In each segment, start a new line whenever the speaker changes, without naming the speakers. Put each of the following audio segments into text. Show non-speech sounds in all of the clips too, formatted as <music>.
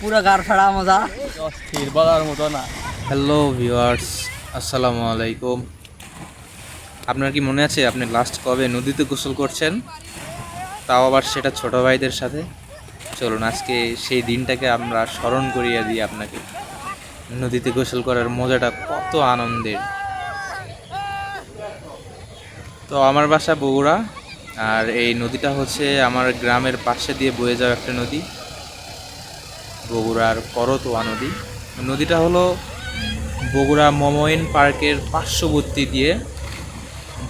পুরো গার ফাড়া মজা।
অস্থির বলার মতো না।
হ্যালো ভিউয়ার্স আসসালামু আলাইকুম। আপনার কি মনে আছে আপনি লাস্ট কবে নদীতে গোসল করছেন? তাও আবার সেটা ছোট ভাইদের সাথে। চলুন আজকে সেই দিনটাকে আমরা স্মরণ করিয়ে দিই আপনাকে। নদীতে গোসল করার মজাটা কত আনন্দের। তো আমার বাসা বগুড়া আর এই নদীটা হচ্ছে আমার গ্রামের পাশে দিয়ে বয়ে যাওয়া একটা নদী। বগুড়ার করতোয়া নদী। নদীটা হলো বগুড়া মমইন পার্কের পার্শ্ববর্তী দিয়ে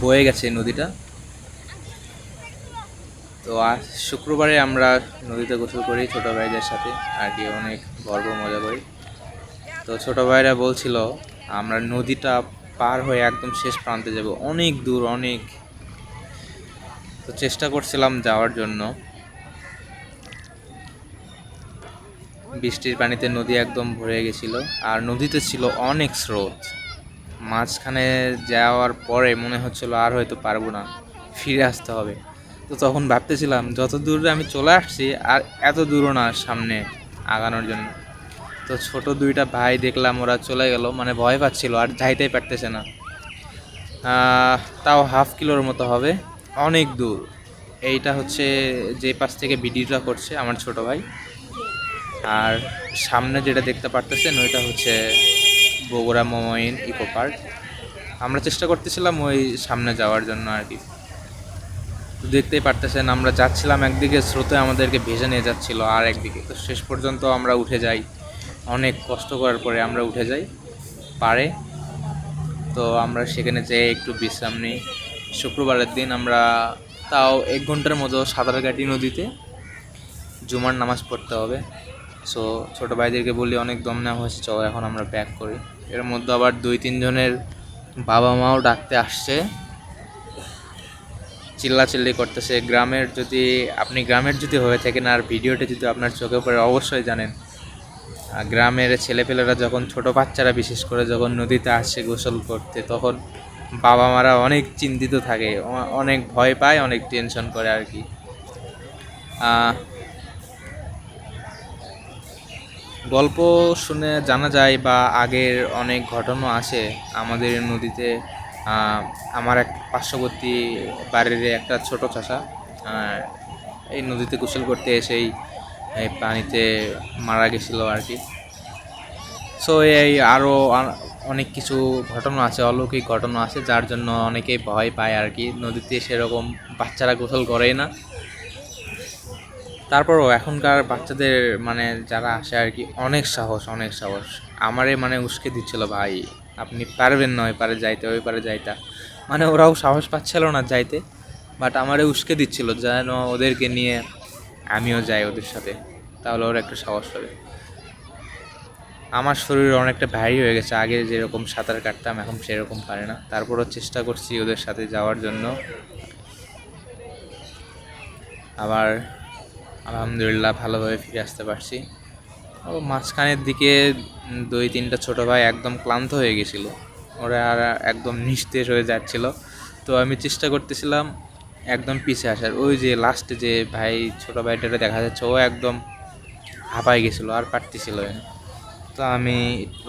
বয়ে গেছে নদীটা। তো আজ শুক্রবারে আমরা নদীতে গোসল করি ছোটো ভাইদের সাথে, আর কি অনেক গর্ব মজা করি। তো ছোটো ভাইরা বলছিল, আমরা নদীটা পার হয়ে একদম শেষ প্রান্তে যাব। অনেক দূর, অনেক। তো চেষ্টা করছিলাম যাওয়ার জন্য। বৃষ্টির পানিতে নদী একদম ভরে গেছিল আর নদীতে ছিল অনেক স্রোত। মাঝখানে যাওয়ার পরে মনে হচ্ছিল আর হয়তো পারব না, ফিরে আসতে হবে। তো তখন ভাবতেছিলাম, যত দূরে আমি চলে আসছি আর এত দূরও না সামনে আগানোর জন্য। তো ছোট দুইটা ভাই দেখলাম ওরা চলে গেল মানে ভয় পাচ্ছিল, আর যাইতেই পারতেছে না। তাও হাফ কিলোর মতো হবে, অনেক দূর। এইটা হচ্ছে যে পাশ থেকে ভিডিওটা করছে আমার ছোট ভাই। আর সামনে যেটা দেখতে পারতেছেন, ওইটা হচ্ছে বগুড়া মোমাইন ইকো পার্ক। আমরা চেষ্টা করতেছিলাম ওই সামনে যাওয়ার জন্য আর কি। তো দেখতেই পারতেছেন, আমরা যাচ্ছিলাম একদিকে, স্রোতে আমাদেরকে ভেজে নিয়ে যাচ্ছিল আর একদিকে। তো শেষ পর্যন্ত আমরা উঠে যাই। অনেক কষ্ট করার পরে আমরা উঠে যাই পারে। তো আমরা সেখানে যেয়ে একটু বিশ্রাম নিই। শুক্রবারের দিন আমরা তাও এক ঘণ্টার মতো সাঁতার কাটি নদীতে। জুমার নামাজ পড়তে হবে। সো ছোটো ভাইদেরকে বলি, অনেক দম নেওয়া হয়েছে, চলো এখন আমরা ব্যাক করি। এর মধ্যে আবার দুই তিনজনের বাবা মাও ডাকতে আসছে। চিল্লাচিল্লি করতেছে। গ্রামের যদি, আপনি গ্রামের যদি হয়ে থাকেন, আর ভিডিওটা যদি আপনার চোখে পড়ে, অবশ্যই জানেন। গ্রামের ছেলেপেলেরা যখন ছোট বাচ্চারা, বিশেষ করে যখন নদীতে আসে গোসল করতে, তখন বাবা মারা অনেক চিন্তিত থাকে। অনেক ভয় পায়, অনেক টেনশন করে আর কি। গল্প শুনে জানা যায় বা আগের অনেক ঘটনা আছে। আমাদের নদীতে আমার এক পার্শ্ববর্তী বাড়ির একটা ছোট চাষা এই নদীতে গোসল করতে এসেই এই পানিতে মারা গেছিল আর কি। সো এই আরও অনেক কিছু ঘটনা আছে, অলৌকিক ঘটনা আছে, যার জন্য অনেকেই ভয় পায় আর কি। নদীতে সেরকম বাচ্চারা গোসল করেই না। তারপরও এখনকার বাচ্চাদের মানে যারা আসে আর কি, অনেক সাহস অনেক সাহস। আমারে মানে উস্কে দিচ্ছিল, ভাই, আপনি পারবেন না, ওই পারে যাইতে, ওই পারে যাইতা। মানে ওরাও সাহস পাচ্ছিল না যাইতে বাট আমারে উস্কে দিচ্ছিল, যেন ওদেরকে নিয়ে আমিও যাই ওদের সাথে। তাহলে ওরা একটু সাহস পাবে। আমার শরীর অনেকটা ভারী হয়ে গেছে, আগে যেরকম সাঁতার কাটতাম, এখন সেরকম পারে না। তারপরও চেষ্টা করছি ওদের সাথে যাওয়ার জন্য। আবার আলহামদুলিল্লাহ ভালোভাবে ফিরে আসতে পারছি। ও মাঝখানের দিকে দুই, তিনটা ছোট ভাই একদম ক্লান্ত হয়ে গেছিল। ওরা আর একদম নিস্তেজ হয়ে যাচ্ছিল। তো আমি চেষ্টা করতেছিলাম একদম পিছে আসার। ওই যে লাস্টে যে ভাই, ছোট ভাইটারে দেখা যাচ্ছে, ও একদম হাঁপাই গেছিল, আর পারতেছিল না। তো আমি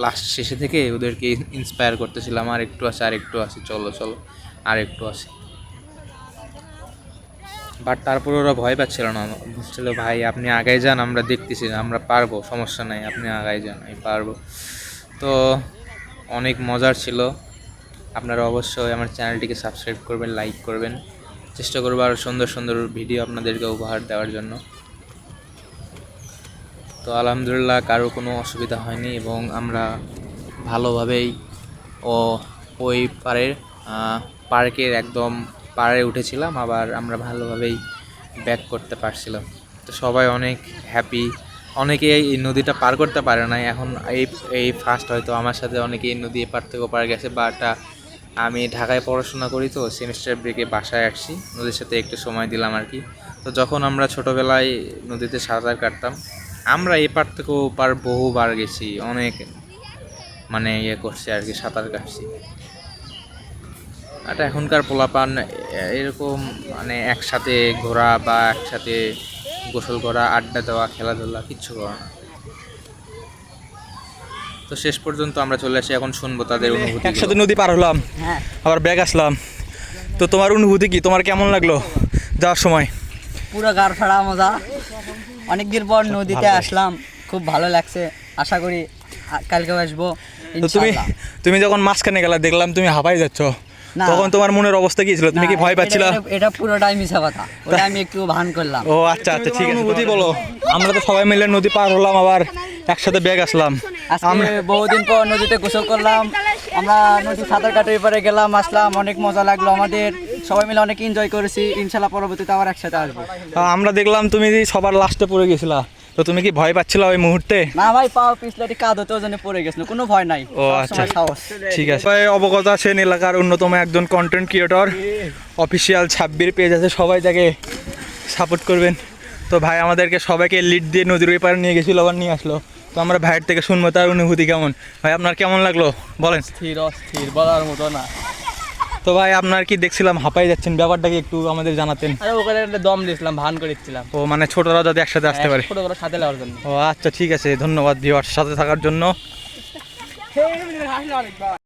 লাস্ট শেষে থেকে ওদেরকে ইন্সপায়ার করতেছিলাম, আর একটু আছে, আর একটু আছে, চলো চলো, আর একটু আছে। বাট তারপর ওরা ভয় পাচ্ছিল না। বুঝছিল ভাই আপনি আগাই যান আমরা দেখতেছি আমরা পারব সমস্যা নাই আপনি আগাই যান আমি পারব। তো অনেক মজার ছিল। আপনারা অবশ্যই আমার চ্যানেলটিকে সাবস্ক্রাইব করবেন লাইক করবেন। চেষ্টা করব আরও সুন্দর সুন্দর ভিডিও আপনাদেরকে উপহার দেওয়ার জন্য। তো আলহামদুলিল্লাহ কারও কোনো অসুবিধা হয়নি এবং আমরা ভালোভাবেই ও ওই আহ, পার্কের একদম পাড়ে উঠেছিলাম, আবার আমরা ভালোভাবেই ব্যাক করতে পারছিলাম। তো সবাই অনেক হ্যাপি অনেকে এই নদীটা পার করতে পারে না এখন এই এই ফার্স্ট হয়তো আমার সাথে অনেকে এই নদী এপার থেকে ওপার গেছে বাট আমি ঢাকায় পড়াশোনা করি তো সেমিস্টার ব্রেকে বাসায় আসছি। নদীর সাথে একটু সময় দিলাম আর কি। তো যখন আমরা ছোটোবেলায় নদীতে সাঁতার কাটতাম, আমরা এপার থেকে ওপার বহুবার গেছি, অনেক মানে ইয়ে করছি আর কি, সাঁতার কাটছি। আর এখনকার পোলাপান এরকম মানে একসাথে ঘোরা বা একসাথে গোসল করা আড্ডা দেওয়া খেলাধুলা কিচ্ছু করে না। তো শেষ পর্যন্ত আমরা চলে আসি এখন শুনব তাদের অনুভূতি
একসাথে নদী পার হলাম
হ্যাঁ।
আবার ব্যাগ আসলাম। তো তোমার অনুভূতি কি? তোমার কেমন লাগল যাওয়ার সময়?
পুরো গাড় ফাড়া মজা। অনেকদিন পর নদীতে আসলাম খুব ভালো লাগছে। আশা করি কালকে আসব
তুমি তুমি যখন মাঝখানে গেলা দেখলাম তুমি হাঁপাই যাচ্ছ। তখন তোমার মনের অবস্থা কি ছিল? তুমি কি ভয় পাচ্ছিলা?
এটা- পুরোটাই মিশা কথা ওটা আমি একটু ভান করলাম।
ও আচ্ছা আচ্ছা ঠিক আছে। অনুভূতি বলো। আমরা তো সবাই মিলে নদী পার হলাম আবার একসাথে ব্যাগ আসলাম।
আজকে বহুদিন পর নদীতে গোসল করলাম। আমরা নদী সাঁতার কাটার পরে গেলাম আসলাম অনেক মজা লাগল আমাদের। সবাই মিলে অনেক এনজয় করেছি। ইনশাল্লাহ পরবর্তীতে আবার একসাথে আসব।
আমরা দেখলাম তুমি সবার লাস্টে পড়ে গেছিলা। তো তুমি কি ভয় পাচ্ছিলা ওই মুহূর্তে?
না ভাই পাও পিছলাটি কাদ হতে ওজনে পড়ে গেছিল কোনো ভয় নাই
ও, আচ্ছা।
সাহস।
ঠিক আছে। সবাই অবগত আছেন এলাকার অন্যতম একজন content creator official Sabbir page আছে সবাই তাকে সাপোর্ট করবেন। তো ভাই আমাদেরকে সবাইকে লিড দিয়ে নদীর ওই পারে নিয়ে গেছিল আবার নিয়ে আসলো। তো আমরা ভাইয়ের থেকে শুনব তার অনুভূতি কেমন? ভাই আপনার কেমন লাগল? বলেন।
স্থির অস্থির বলার মতো না।
তো ভাই আপনার কি দেখছিলাম? হাঁপাই যাচ্ছেন। ব্যাপারটা কি একটু আমাদের জানাতেন?
আরে ওখানে একটা দম দিয়েছিলাম ভান করে দিচ্ছিলাম।
ও মানে ছোটরা যাতে একসাথে আসতে পারে।
ছোট বড় সাথে নেওয়ার জন্য।
ও আচ্ছা ঠিক আছে। ধন্যবাদ দিওয়ার সাথে থাকার জন্য। <laughs>